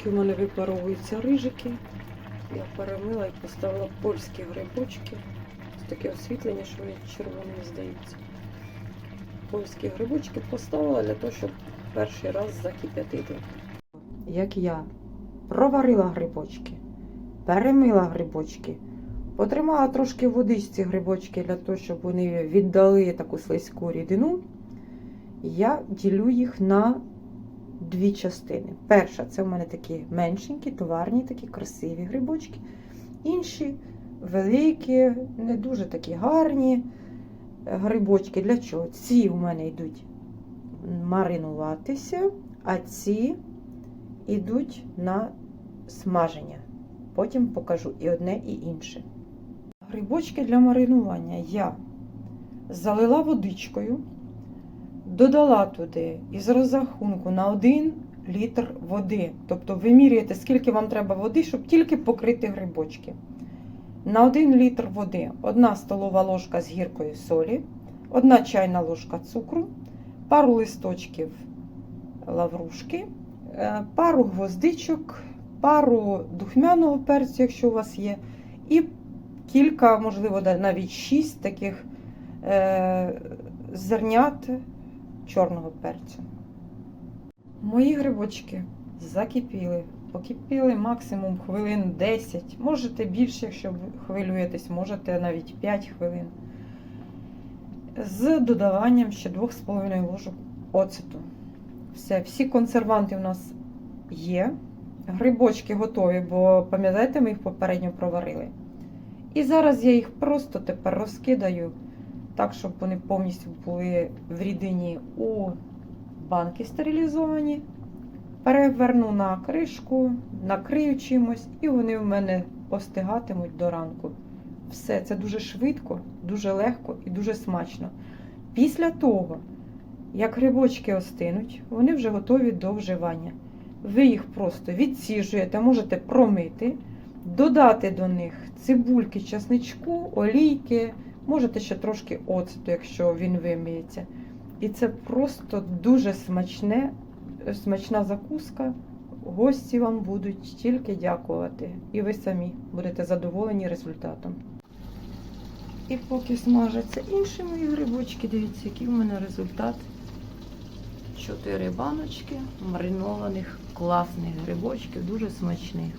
Трошки у мене випаровуються рижики. Я перемила і поставила польські грибочки. Ось таке освітлення, що вони червоними здаються. Польські грибочки поставила для того, щоб перший раз закип'ятити. Як я проварила грибочки, перемила грибочки, потримала трошки в водичці грибочки для того, щоб вони віддали таку слизьку рідину. Я ділю їх на дві частини. Перша це в мене такі меншенькі, товарні, такі красиві грибочки. Інші великі, не дуже такі гарні грибочки. Для чого? Ці у мене йдуть маринуватися, а ці йдуть на смаження. Потім покажу і одне, і інше. Грибочки для маринування я залила водичкою, додала туди із розрахунку на 1 літр води. Тобто ви міряєте, скільки вам треба води, щоб тільки покрити грибочки. На 1 літр води 1 столова ложка з гіркою солі, 1 чайна ложка цукру, пару листочків лаврушки, е, пару гвоздичок, пару духмяного перцю, якщо у вас є, і кілька, можливо, навіть 6 таких е, зернят чорного перцю. Мої грибочки закипіли. Покипіли максимум хвилин 10. Можете більше, якщо хвилюєтесь, можете навіть 5 хвилин. З додаванням ще 2,5 ложок оцету. Все, всі консерванти у нас є. Грибочки готові, бо пам'ятаєте, ми їх попередньо проварили. І зараз я їх просто тепер розкидаю так, щоб вони повністю були в рідині у банки стерилізовані. Переверну на кришку, накрию чимось, і вони в мене остигатимуть до ранку. Все, це дуже швидко, дуже легко і дуже смачно. Після того, як грибочки остинуть, вони вже готові до вживання. Ви їх просто відсіжуєте, можете промити, додати до них цибульки, часничку, олійки, можете ще трошки оцту, якщо він виміється. І це просто дуже смачне, смачна закуска. Гості вам будуть тільки дякувати. І ви самі будете задоволені результатом. І поки смажаться інші мої грибочки, дивіться, який в мене результат. Чотири баночки маринованих класних грибочків, дуже смачних.